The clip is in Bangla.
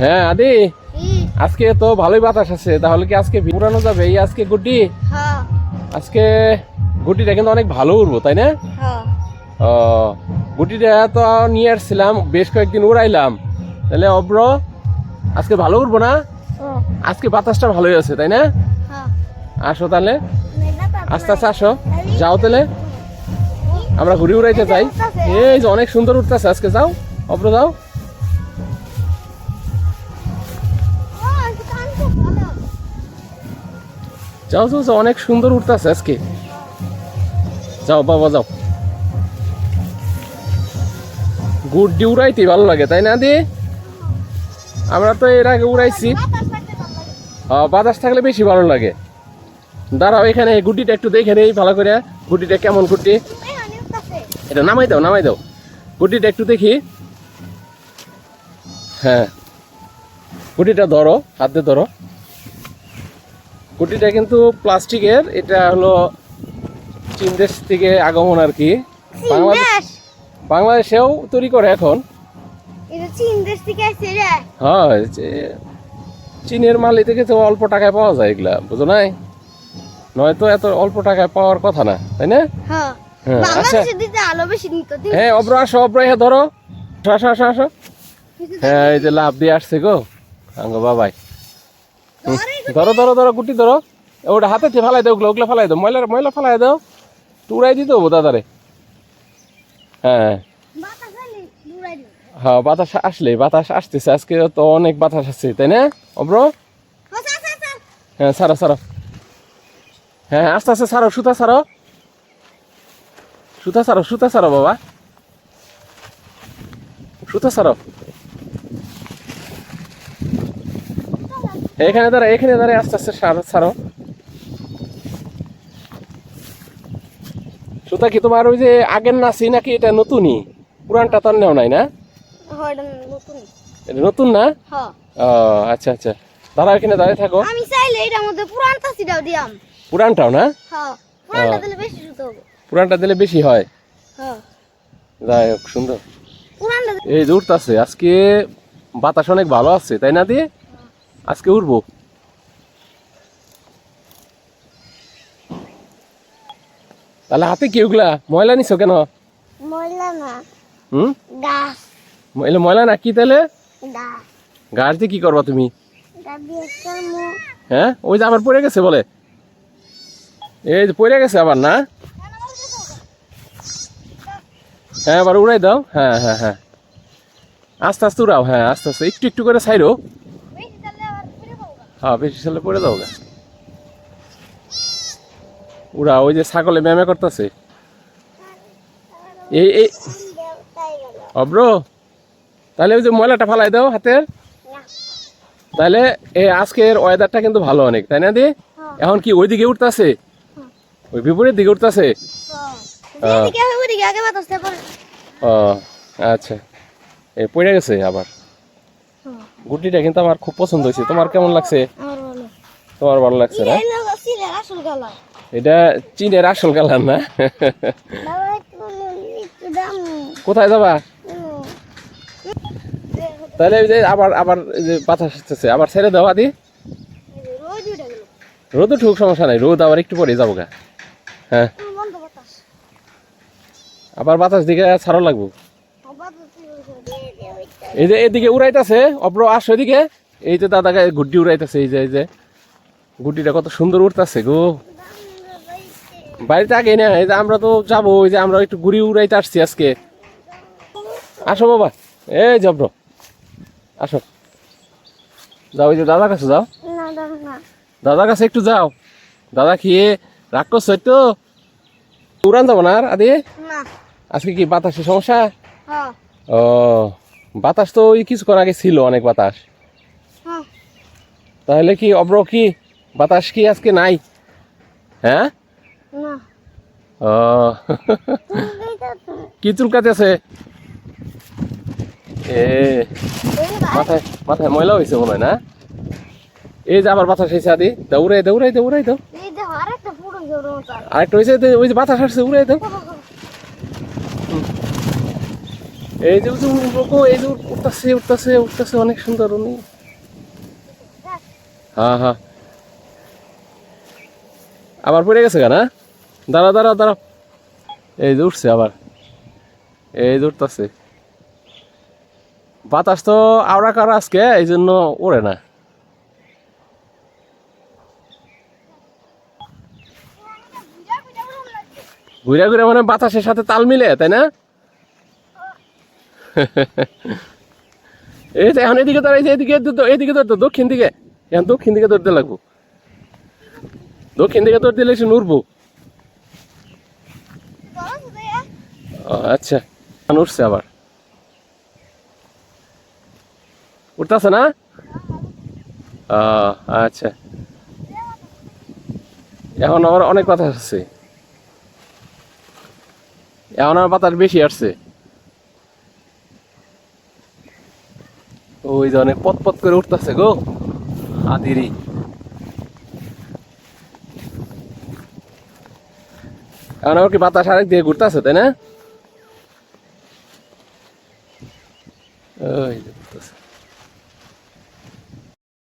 হ্যাঁ আদি? আজকে তো ভালোই বাতাস আছে তাহলে কি আজকে উড়ানো যাবে? এই আজকে গুটি? হ্যাঁ। আজকে গুটিটা কিন্তু অনেক ভালো উড়বো তাই না? হ্যাঁ। ও গুটিটা তো নিয়ে আসছিলাম বেশ কয়েকদিন উড়াইলাম। তাহলে অব্র আজকে ভালো উড়বো না? আজকে বাতাসটা ভালোই আছে তাই না? হ্যাঁ। আসো তাহলে। আস্তে আস্তে আসো। যাও তাহলে। আমরা ঘুরে উড়াইতে চাই এই যে অনেক সুন্দর উঠতেছে আজকে যাও। অব্র যাও। যাও যাও অনেক সুন্দর উঠতেছে আজকে। যাও, বাবা, যাও। গুড্ডি উড়াইতে ভালো লাগে, তাই না দি? আমরা তো এর আগে উড়াইছি। বাতাস থাকলে বেশি ভালো লাগে। দাঁড়াও, এখানে গুটিটা একটু দেখে নেই, ভালো করে। গুটিটা কেমন গুটি এটা নামাই দাও নামাই দাও। গুটিটা একটু দেখি। হ্যাঁ। গুটিটা ধরো, হাতে ধরো। গুটিটা কিন্তু প্লাস্টিকের এটা হলো চীন দেশ থেকে আগমন আর কি। বাংলাদেশ বাংলাদেশেও তৈরি করে এখন। হ্যাঁ চীনের মাল থেকে তো অল্প টাকায় পাওয়া যায় এগুলা বুঝো নাই? নয়তো এত অল্প টাকায় পাওয়ার কথা না তাই না? হ্যাঁ। হ্যাঁ, আচ্ছা। হ্যাঁ অব্র আসো অব্র হ্যাঁ ধরো। আসো আসো আসো। হ্যাঁ এই যে লাভ দিয়ে আসছে গো। আঙ্গ বাবাই ধরো ধরো ধরো, গুটি ধরো। ওটা হাতে থেকে ফালাই দাও, ওগুলো ওগুলো ফালাই দাও। ময়লা ময়লা ফালাই দাও। টুরাই দিতে হব দাদারে। হ্যাঁ। হ্যাঁ বাতাস আসলে, বাতাস আসতেছে। আজকে তো অনেক বাতাস আসছে তাই না, অব্র? হ্যাঁ সারো সারো হ্যাঁ আস্তে আস্তে সারো সুতা সারো সুতা সারো সুতা সারো বাবা। সুতা সারো এখানে দাঁড়া এখানে দাঁড়া আস্তে আস্তে সারো সারো। সুতা কি তোমার ওই যে আগের নাচি নাকি এটা নতুনই? পুরানটা তো নেও নাই না? এটা নতুন। না? হ্যাঁ। ও আচ্ছা আচ্ছা। দাঁড়া এখানে দাঁড়িয়ে থাকো। আমি চাইলে এটার মধ্যে পুরান তাসিটাও দিয়াম। পুরানটাও না? হ্যাঁ পুরানটা হ্যাঁ। দিলে বেশি সুতো হবে। পুরানটা দিলে বেশি হয়? হ্যাঁ। যাই হোক সুন্দর। এই যে উঠতেছে আজকে বাতাস অনেক ভালো আছে তাই না দিয়ে আজকে উঠবো। তাহলে হাতে কি ওগুলা? ময়লা নিছো কেন? ময়লা না। হুম? গাছ। এলে ময়লা না কি তাহলে? গাছ। দিয়ে কি করবা তুমি? হ্যাঁ? ওই যে আবার পড়ে গেছে বলে। এই যে পড়ে গেছে আবার না? হ্যাঁ আবার উড়াই দাও। হ্যাঁ হ্যাঁ হ্যাঁ। আস্তে আস্তে উড়াও। হ্যাঁ আস্তে আস্তে। একটু একটু করে সাইরো বেশি চাললে আবার ফিরে পাবো হ্যাঁ বেশি সালে পড়ে দাও গা। উড়া ওই যে ছাগলে ম্যামে করতেছে। এই এই। অব্র তাহলে ওই যে ময়লাটা ফালাই দাও হাতের তাহলে এই আজকের ওয়েদারটা কিন্তু ভালো অনেক তাই না দি? এখন কি ওই দিকে উঠতেছে? ওই বিপরীত দিকে উঠতেছে? হ্যাঁ। ও আচ্ছা। এই পড়ে গেছে আবার। গুটিটা কিন্তু আমার খুব পছন্দ হয়েছে। তোমার কেমন লাগছে? তোমার ভালো লাগছে না? এটা চীনের আসল কালার না? কোথায় যাবা? তাহলে যে আবার আবার এই যে বাতাস আসতেছে। আবার ছেড়ে দাও আদি। রোদ ঠুক সমস্যা নাই। রোদ আবার একটু পরে যাব গা। হ্যাঁ। আবার বাতাস দিকে ছাড়ো লাগবো বাতাস দিয়ে দিয়ে ওইটা এই যে এদিকে উড়াইতেছে অপ্র আসো এদিকে। এই যে দাদাকে গুড্ডি উড়াইতেছে এই যে এই যে। গুড্ডিটা কত সুন্দর উঠতেছে গো। বাড়িতে আগে না এই যে আমরা তো যাব ওই যে আমরা একটু ঘুরি উড়াইতে আসছি আজকে। আসো বাবা এই জব্র আসো। যাও ওই যে দাদার কাছে যাও। দাদার কাছে একটু যাও। দাদা খেয়ে রাগ করছ তো উড়ান যাব না আর আদি? আজকে কি বাতাসের সমস্যা? ও। বাতাস তো ওই কিছুক্ষণ আগে ছিল অনেক বাতাস। হ্যাঁ। তাহলে কি অব্র কি বাতাস কি আজকে নাই? হ্যাঁ? ও। কি চুলকাতে আছে এ মাথায় মাথায় ময়লা হয়েছে মনে হয় না? এই যে আবার বাতাস হয়েছে আদি। দৌড়াই দৌড়াই দৌড়াই দাও আরেকটা হয়েছে ওই যে বাতাস আসছে উড়াই দাও এই যে উঠে উঠবো এই যে উঠতেছে উঠতেছে উঠতেছে, অনেক সুন্দর উনি। হ্যাঁ হ্যাঁ আবার পড়ে গেছে কেনা দাঁড়া দাঁড়া দাঁড়া। এই যে উঠছে আবার। এই যে উঠতেছে। বাতাস তো আওড়া কারা আজকে, এই জন্য ওড়ে না। ঘুরে ঘুরে মানে বাতাসের সাথে তাল মিলে, তাই না? এই এখন এদিকে দাঁড়াইছে এদিকে এদিকে ধরতো দক্ষিণ দিকে। এখন দক্ষিণ দিকে ধরতে লাগবো। দক্ষিণ দিকে ধরতে দিলে সে উঠবো আচ্ছা উঠছে আবার। উঠতেছে না? আচ্ছা। এখন আবার অনেক কথা আসছে। এখন আর বাতাস বেশি আসছে। ওই যে অনেক পথ করে উঠতেছে গো। আদিরি এখন আর কি বাতাস আরেক দিয়ে ঘুরতেছে, তাই না?